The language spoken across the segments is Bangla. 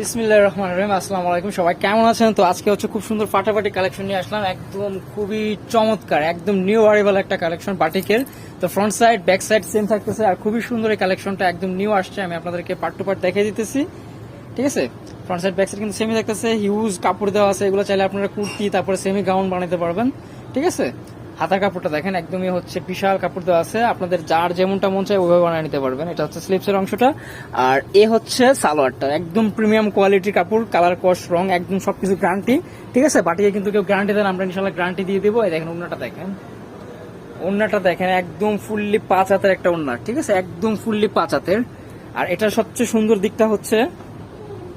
বিসমিল্লাহ রহমান রহিম, আসসালামু আলাইকুম সবাই, কেমন আছেন? তো আজকে হচ্ছে খুব সুন্দর ফাটাফাটি কালেকশন নিয়ে আসলাম, একদম খুবই চমৎকার, একদম নিউ আরিভাল একটা কালেকশন বাটিকের। তো front side back side same থাকতেছে, আর খুবই সুন্দর এই কালেকশনটা একদম নিউ আসছে, আমি আপনাদেরকে পার্ট টু পার্ট দেখে দিতেছি। ঠিক আছে? ফ্রন্ট সাইড ব্যাক সাইড কিন্তু সেমি থাকতেছে হিউজ কাপড় দেওয়া আছে, এগুলো চাইলে আপনারা কুর্তি, তারপরে সেমি গাউন বানাতে পারবেন। ঠিক আছে? হাতার কাপড়টা দেখেন, একদমই হচ্ছে বিশাল কাপড় দেওয়া আছে। আপনাদের যার যেমনটা মন চায় ওইভাবে বানিয়ে নিতে পারবেন। এটা হচ্ছে স্লিপসের অংশটা। আর এ হচ্ছে সালোয়ারটা। একদম প্রিমিয়াম কোয়ালিটির কাপড় কালার কস রং, একদম সবকিছু গ্যারান্টি ঠিক আছে? বাটিকে কিন্তু কেউ গ্যারান্টি দেন আমরা ইনশাল্লাহ গ্যারান্টি দিয়ে দেবো। এই দেখেন অন্যটা দেখেন। ওন্নাটা দেখেন, একদম ফুললি পাঁচ হাতের একটা ওন্না ঠিক আছে? একদম ফুললি পাঁচ হাতের। আর এটার সবচেয়ে সুন্দর দিকটা হচ্ছে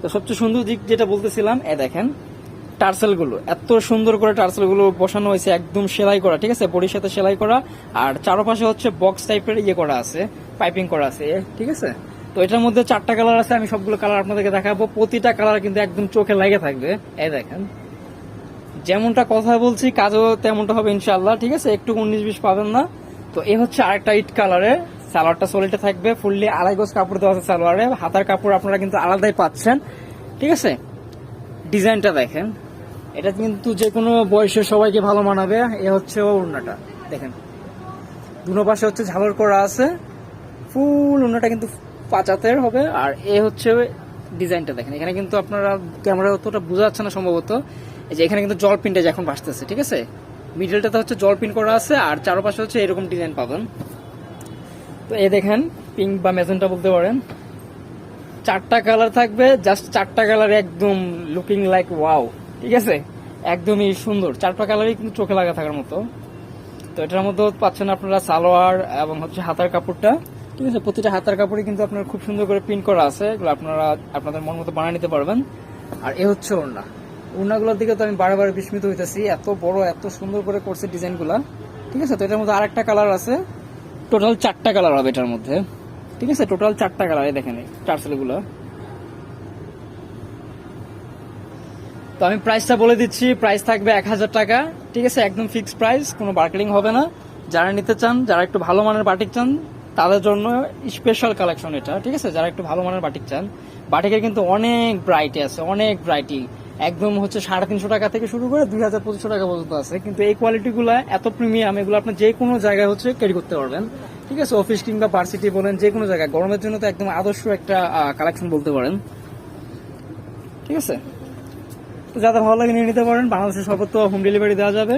তো সবচেয়ে সুন্দর দিক যেটা বলতেছিলাম, এ দেখেন টার্সেলগুলো এত সুন্দর করে টার্সেলগুলো বসানো হয়েছে, একদম সেলাই করা, ঠিক আছে? বডির সাথে সেলাই করা, আর চারপাশে হচ্ছে বক্স টাইপের ইয়ে করা আছে পাইপিং করা আছে ঠিক আছে? তো এটার মধ্যে চারটা কালার আছে, আমি সবগুলো কালার আপনাদেরকে দেখাবো। প্রতিটা কালার কিন্তু একদম চোখে লাগে থাকবে। এই দেখেন। যেমনটা কথা বলছি, কাজও তেমনটা হবে ইনশাল্লাহ ঠিক আছে? একটু উনিশ বিশ পাবেন না। তো এ হচ্ছে আরেকটা ইট কালারে সালোয়ারটা সোলিটা থাকবে, ফুললি আড়াই গোজ কাপড় দেওয়া আছে সালোয়ারে। হাতার কাপড় আপনারা কিন্তু আলাদাই পাচ্ছেন, ঠিক আছে? ডিজাইনটা দেখেন। এটা কিন্তু যে কোনো বয়সের সবাইকে ভালো মানাবে, এ হচ্ছে ওড়নাটা। দেখেন। দুনো পাশে হচ্ছে ঝালর করা আছে। ফুল ওড়নাটা কিন্তু পাঁচাতের হবে, আর এ হচ্ছে ডিজাইনটা দেখেন। এখানে কিন্তু আপনারা ক্যামেরা অতটা বোঝা যাচ্ছে না সম্ভবত। যে এখানে কিন্তু জল পিনটা এখন ভাসতেছে ঠিক আছে? মিডলটাতে হচ্ছে জল পিন করা আছে, আর চারপাশে হচ্ছে এরকম ডিজাইন পাবেন। তো এ দেখেন, পিঙ্ক বা মেজেন্টা বলতে পারেন। চারটা কালার থাকবে জাস্ট চারটা কালার একদম লুকিং লাইক ওয়াও ঠিক আছে? একদমই সুন্দর। চারটা কালারই কিন্তু চোখে লাগা থাকার মতো। তো এটার মধ্যে পাচ্ছেন আপনারা সালোয়ার এবং হচ্ছে হাতার কাপড়টা। ঠিক আছে, প্রতিটা হাতার কাপড়ই কিন্তু আপনার খুব সুন্দর করে প্রিন্ট করা আছে। এগুলো আপনারা আপনাদের মন মতো বানিয়ে নিতে পারবেন। আর এ হচ্ছে ওড়না। ওড়নাগুলোর দিকে তো আমি বারে বারে বিস্মিত হইতেছি। এত বড়, এত সুন্দর করে করছে ডিজাইনগুলা। ঠিক আছে, তো এটার মধ্যে আরেকটা কালার আছে। টোটাল চারটা কালার হবে এটার মধ্যে। ঠিক আছে টোটাল চারটা কালার দেখেন চার্সেলগুলো তো আমি প্রাইসটা বলে দিচ্ছি প্রাইস থাকবে এক হাজার টাকা। ঠিক আছে, একদম ফিক্সড প্রাইস কোনো বার্গেনিং হবে না। যারা নিতে চান, যারা একটু ভালো মানের বাটিক চান, তাদের জন্য স্পেশাল কালেকশন এটা। ঠিক আছে, যারা একটু ভালো মানের বাটিক চান বাটিকের কিন্তু অনেক ব্রাইটি আছে, অনেক ব্রাইটি একদম হচ্ছে সাড়ে তিনশো টাকা থেকে শুরু করে দুই হাজার পঁচিশশো টাকা পর্যন্ত আছে। কিন্তু এই কোয়ালিটিগুলো এত প্রিমিয়াম এগুলো আপনি যে কোনো জায়গায় হচ্ছে ক্যারি করতে পারবেন। ঠিক আছে? অফিস কিংবা ভার্সিটি বলেন, যে কোনো জায়গায়। গরমের জন্য তো একদম আদর্শ একটা কালেকশন বলতে পারেন। ঠিক আছে? তো যাদের ভালো লাগে নিয়ে নিতে পারেন। বাংলাদেশের সর্বত্র হোম ডেলিভারি দেওয়া যাবে।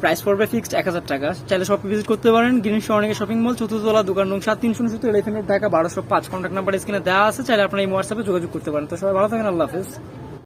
প্রাইস পড়বে ফিক্সড এক হাজার টাকা। চাইলে শপে ভিজিট করতে পারেন। গ্রিন শহরের শপিং মল চতুর্থতলা দোকান নং সাত তিনশো উনসত্তর এলিফেন্ট ঢাকা বারোশো পাঁচ। কন্ট্যাক্ট নাম্বার স্ক্রিনে দেওয়া আছে। চাইলে আপনারা এই হোয়াটসঅ্যাপে যোগাযোগ করতে পারেন। তো সবাই ভালো থাকেন। আল্লাহ হাফিজ।